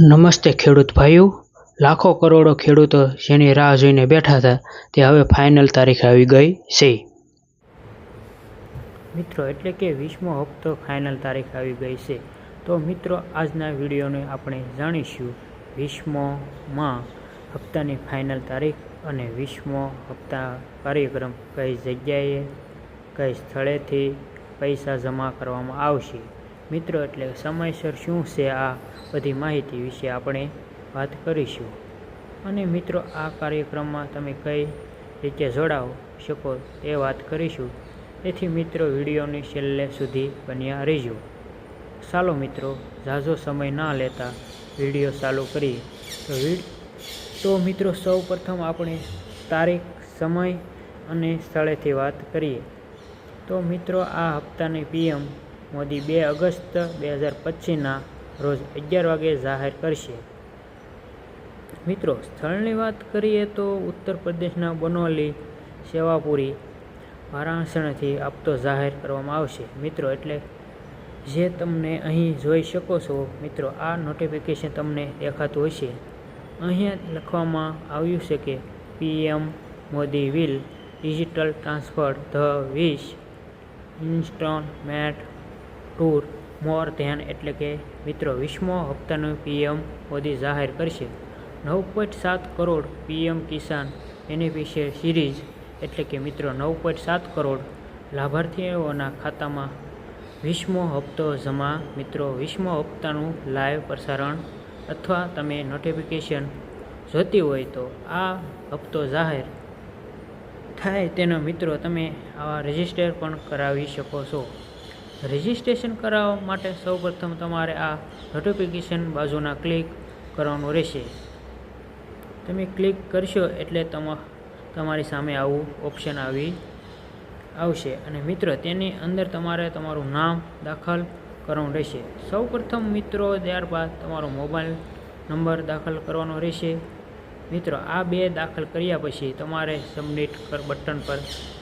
નમસ્તે ખેડૂત ભાઈઓ. લાખો કરોડો ખેડૂતો જેની રાહ જોઈને બેઠા હતા, તે હવે ફાઇનલ તારીખ આવી ગઈ છે. મિત્રો, એટલે કે વીસમો હપ્તો ફાઇનલ તારીખ આવી ગઈ છે. તો મિત્રો, આજના વિડીયોને આપણે જાણીશું વીસમોમાં હપ્તાની ફાઇનલ તારીખ અને વીસમો હપ્તા કાર્યક્રમ કઈ જગ્યાએ, કઈ સ્થળેથી પૈસા જમા કરવામાં આવશે. મિત્રો, એટલે સમયસર શું છે આ બધી માહિતી વિશે આપણે વાત કરીશું. અને મિત્રો, આ કાર્યક્રમમાં તમે કઈ રીતે જોડાવ શકો એ વાત કરીશું. તેથી મિત્રો, વિડીયોની છેલ્લે સુધી બન્યા રહેજો. ચાલો મિત્રો, ઝાઝો સમય ના લેતા વીડિયો ચાલુ કરીએ. તો વિડ, તો મિત્રો, સૌ પ્રથમ આપણે તારીખ, સમય અને સ્થળેથી વાત કરીએ. તો મિત્રો, આ હપ્તાની પીએમ મોદી બે ઓગસ્ટ બે હજાર પચીસના રોજ અગિયાર વાગે જાહેર કરશે. મિત્રો, સ્થળની વાત કરીએ તો ઉત્તર પ્રદેશના બનોલી, સેવાપુરી, વારાણસીથી આપતો જાહેર કરવામાં આવશે. મિત્રો, એટલે જે તમને અહીં જોઈ શકો છો, મિત્રો, આ નોટિફિકેશન તમને દેખાતું હશે. અહીંયા લખવામાં આવ્યું છે કે PM Modi will digital transfer the વીસ ઇન્સ્ટોલમેન્ટ ટૂર, મોર, ધ્યાન એટલે કે મિત્રો વીસમો હપ્તાનું પીએમ મોદી જાહેર કરશે. નવ પોઈન્ટ સાત crore PM Kisan beneficiary series એટલે કે મિત્રો, નવ પોઈન્ટ સાત કરોડ લાભાર્થીઓના ખાતામાં વીસમો હપ્તો જમા. મિત્રો વીસમો હપ્તાનું લાઈવ પ્રસારણ અથવા તમે નોટિફિકેશન જોતી હોય તો આ હપ્તો જાહેર થાય તેનો મિત્રો, તમે આવા રજિસ્ટર પણ કરાવી શકો છો. રજિસ્ટ્રેશન કરાવવા માટે સૌપ્રથમ તમારે આ નોટિફિકેશન બાજુના ક્લિક કરવાનું રહેશે. તમે ક્લિક કરશો એટલે તમા, તમારી સામે આવું ઓપ્શન આવી આવશે. અને મિત્રો, તેની અંદર તમારે તમારું નામ દાખલ કરવાનું રહેશે. સૌપ્રથમ મિત્રો, ત્યારબાદ તમારો મોબાઈલ નંબર દાખલ કરવાનો રહેશે. મિત્રો, આ બે દાખલ કર્યા પછી તમારે સબમિટ બટન પર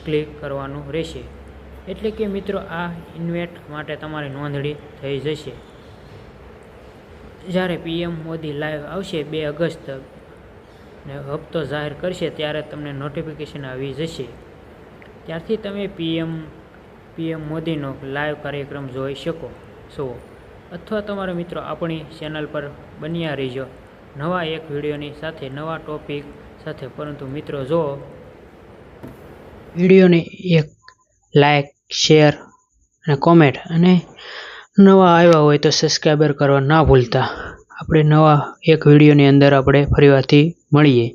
ક્લિક કરવાનું રહેશે. એટલે કે મિત્રો, આ ઇન્વેટ માટે તમારી નોંધણી થઈ જશે. જ્યારે પીએમ મોદી લાઈવ આવશે બે ઓગસ્ટ ને હપ્તો જાહેર કરશે, ત્યારે તમને નોટિફિકેશન આવી જશે. ત્યારથી તમે પીએમ પીએમ મોદીનો લાઈવ કાર્યક્રમ જોઈ શકો છો. અથવા તમારા મિત્રો આપણી ચેનલ પર બન્યા રહીજો. નવા એક વિડીયોની સાથે, નવા ટોપિક સાથે. પરંતુ મિત્રો, જો વિડીયોને એક લાઈક શેર અને કોમેન્ટ અને નવા આવ્યા હોય તો સબસ્ક્રાઈબર કરવા ના ભૂલતા. આપણે નવા એક વિડીયોની અંદર આપણે ફરીવારથી મળીએ.